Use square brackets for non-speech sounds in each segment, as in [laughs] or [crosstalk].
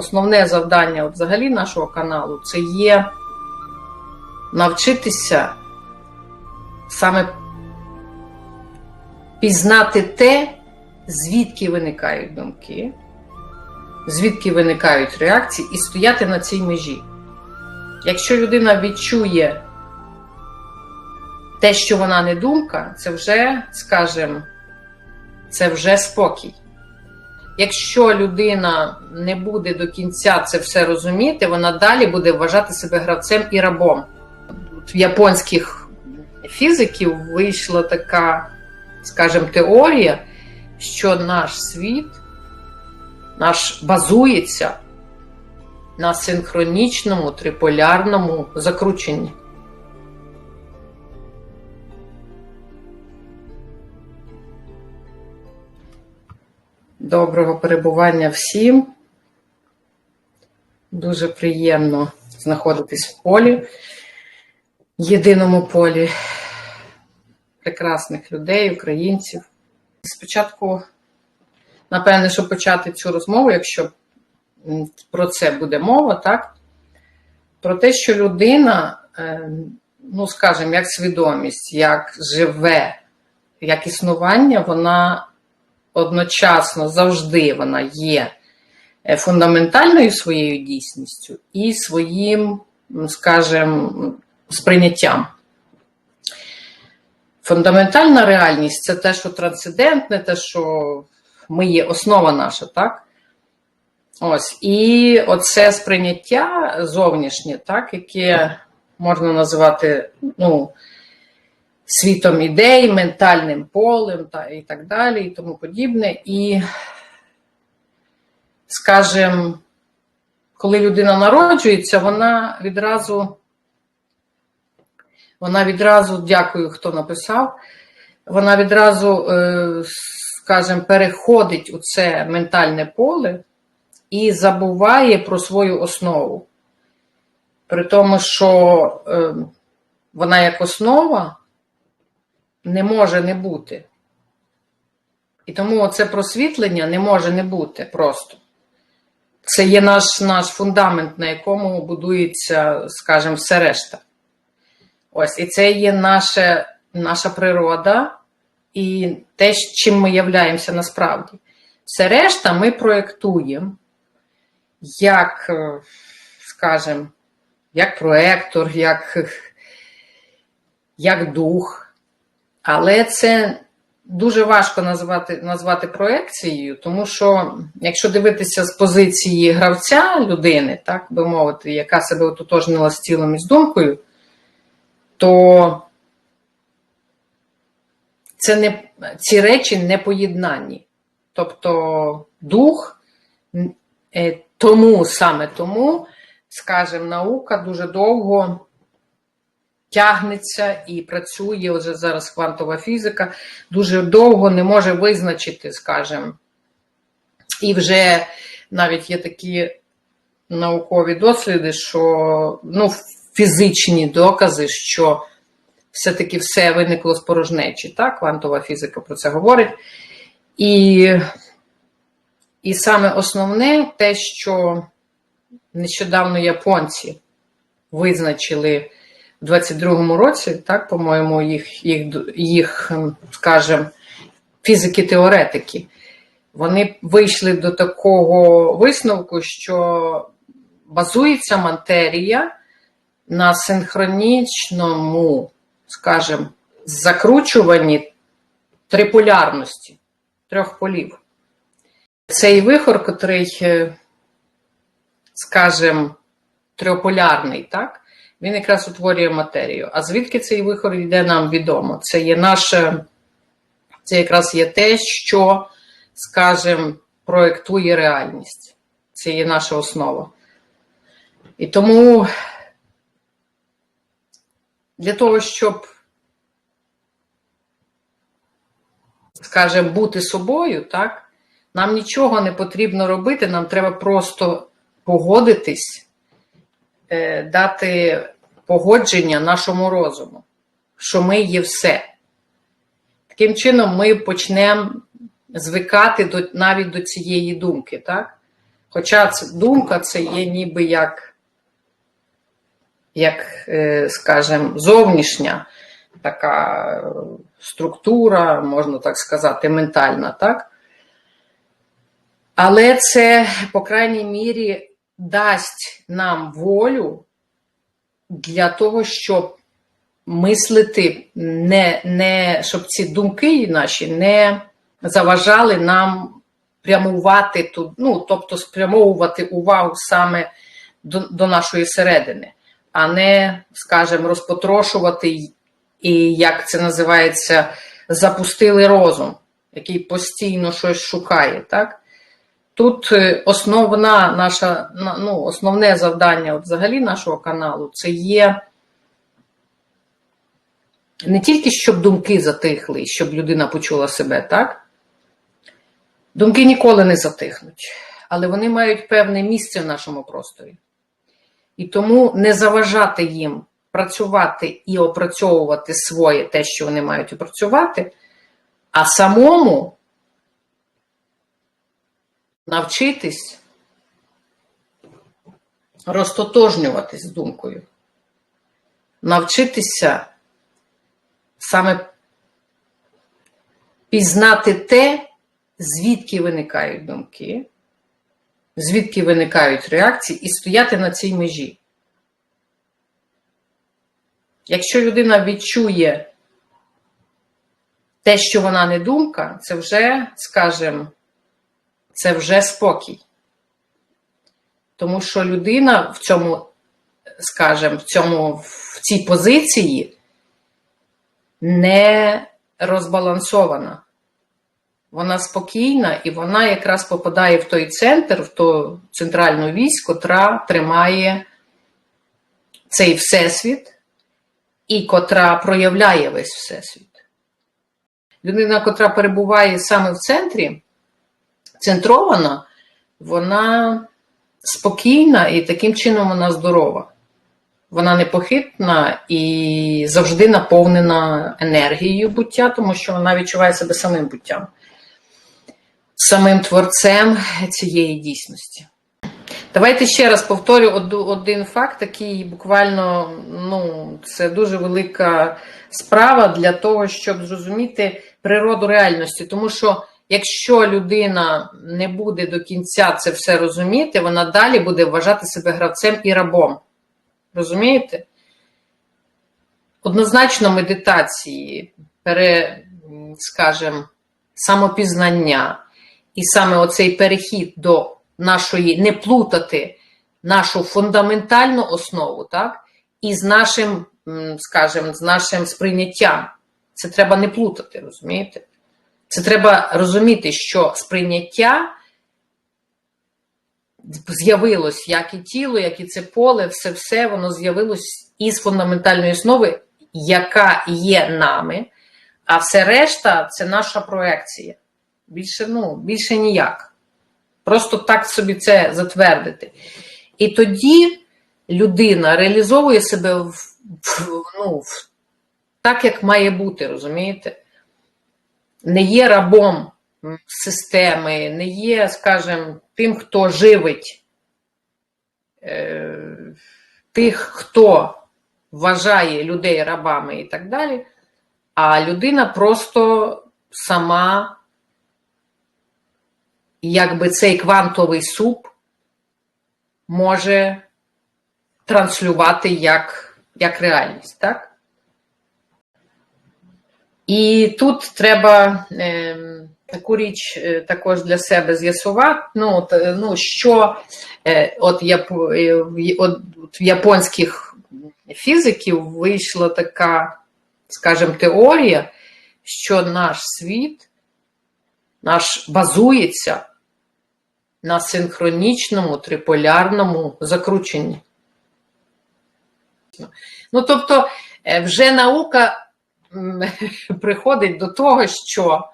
основне завдання взагалі нашого каналу це є навчитися саме пізнати те, звідки виникають думки, звідки виникають реакції, і стояти на цій межі. Якщо людина відчує те, що вона не думка, це вже, скажімо, це вже спокій. Якщо людина не буде до кінця це все розуміти, вона далі буде вважати себе гравцем і рабом. В японських фізиків вийшла така, скажімо, теорія, що наш світ наш базується на синхронічному триполярному закрученні. Доброго перебування всім. Дуже приємно знаходитись в полі, єдиному полі прекрасних людей, українців. Спочатку, напевне, щоб почати цю розмову, якщо про це буде мова, так? Про те, що людина, е, ну, скажімо, як свідомість, як живе, як існування, вона одночасно завжди вона є е, фундаментальною своєю дійсністю і своїм, м, скажімо, сприйняттям. Фундаментальна реальність це те, що трансцендентне, те, що ми є основа наша, так? Ось. І оце сприйняття зовнішнє, так, яке можна називати ну, світом ідей, ментальним полем та, і так далі, і тому подібне. І, скажімо, коли людина народжується, вона відразу, вона відразу, дякую, хто написав, вона відразу, е, скажімо, переходить у це ментальне поле і забуває про свою основу. При тому, що е, вона як основа не може не бути. І тому це просвітлення не може не бути просто. Це є наш наш фундамент, на якому будується, скажімо, все решта. Ось, і це є наше, наша природа і те, чим ми являємося насправді. Все решта ми проєктуємо як, е, скажімо, як проектор, як, [laughs] як дух. Але це дуже важко назвати назвати проекцією, тому що, якщо дивитися з позиції гравця людини, так би мовити, яка себе ототожнила з тілом і з думкою, то це не, ці речі не поєднані. Тобто дух, е, тому саме тому, скажімо, наука дуже довго тягнеться і працює вже зараз квантова фізика, дуже довго не може визначити, скажімо, і вже навіть є такі наукові досліди, що ну, фізичні докази, що все-таки все виникло з порожнечі. Так? Квантова фізика про це говорить. І, і саме основне те, що нещодавно японці визначили в 22-му році, так, по-моєму, їх, їх, їх скажімо, фізики-теоретики, вони вийшли до такого висновку, що базується матерія на синхронічному, скажімо, закручуванні триполярності трьох полів. Цей вихор, котрий, е, скажімо, трьополярний, так? Він якраз утворює матерію. А звідки цей вихор йде, нам відомо. Це є наше, це якраз є те, що, скажімо, проєктує реальність. Це є наша основа. І тому для того, щоб, скажімо, бути собою, так, нам нічого не потрібно робити, нам треба просто погодитись дати погодження нашому розуму, що ми є все. Таким чином, ми почнемо звикати до, навіть до цієї думки, так? Хоча це, думка це є ніби як, як е, скажімо, зовнішня така е, структура, можна так сказати, ментальна, так? Але це, по крайній мірі, дасть нам волю для того, щоб мислити, не, не, щоб ці думки наші не заважали нам прямувати тут, ну, тобто спрямовувати увагу саме до, до нашої середини, а не, скажімо, розпотрошувати і, як це називається, запустили розум, який постійно щось шукає. так? Тут е, основна наша, ну, основне завдання от взагалі нашого каналу це є не тільки щоб думки затихли, щоб людина почула себе, так? Думки ніколи не затихнуть, але вони мають певне місце в нашому просторі. І тому не заважати їм працювати і опрацьовувати своє те, що вони мають опрацювати, а самому навчитись розтотожнюватись думкою, навчитися саме пізнати те, звідки виникають думки, звідки виникають реакції, і стояти на цій межі. Якщо людина відчує те, що вона не думка, це вже, скажімо, це вже спокій. Тому що людина в цьому, скажімо, в цьому, в цій позиції не розбалансована. Вона спокійна і вона якраз попадає в той центр, в ту центральну вісь, котра тримає цей всесвіт і котра проявляє весь всесвіт. Людина, котра перебуває саме в центрі, центрована, вона спокійна і таким чином вона здорова. Вона непохитна і завжди наповнена енергією буття, тому що вона відчуває себе самим буттям, самим творцем цієї дійсності. Давайте ще раз повторю один факт, який буквально ну, це дуже велика справа для того, щоб зрозуміти природу реальності. Тому що якщо людина не буде до кінця це все розуміти, вона далі буде вважати себе гравцем і рабом. Розумієте? Однозначно медитації, пере, скажімо, самопізнання і саме оцей перехід до нашої, не плутати нашу фундаментальну основу, так, і з нашим, скажімо, з нашим сприйняттям. Це треба не плутати, розумієте? Це треба розуміти, що сприйняття з'явилось як і тіло, як і це поле, все все воно з'явилось із фундаментальної основи, яка є нами, а все решта це наша проекція. Більше, ну, більше ніяк. Просто так собі це затвердити. І тоді людина реалізовує себе в, в, ну, в, так, як має бути, розумієте? Не є рабом системи, не є, скажімо, тим, хто живить е, тих, хто вважає людей рабами і так далі, а людина просто сама, якби цей квантовий суп може транслювати як, як реальність, так? І тут треба е, таку річ е, також для себе з'ясувати. Ну, от, е, ну, що е, от, яп, е, от, японських фізиків вийшла така, скажімо, теорія, що наш світ наш базується на синхронічному триполярному закрученні. Ну, тобто, е, вже наука [laughs] приходить до того, що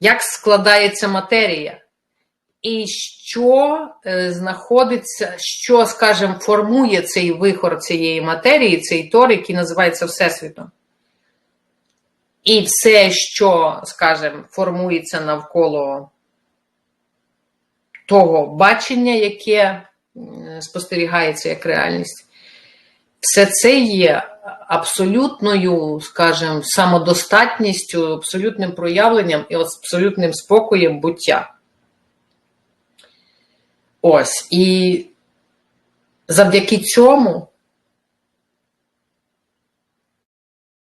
як складається матерія, і що е, знаходиться, що, скажімо, формує цей вихор цієї матерії, цей тор, який називається Всесвітом. І все, що, скажімо, формується навколо того бачення, яке спостерігається як реальність. Все це є абсолютною, скажімо, самодостатністю, абсолютним проявленням і абсолютним спокоєм буття. Ось. І завдяки цьому,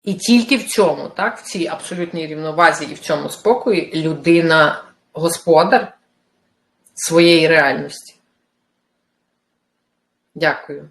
і тільки в цьому, так, в цій абсолютній рівновазі і в цьому спокої людина господар своєї реальності. Дякую.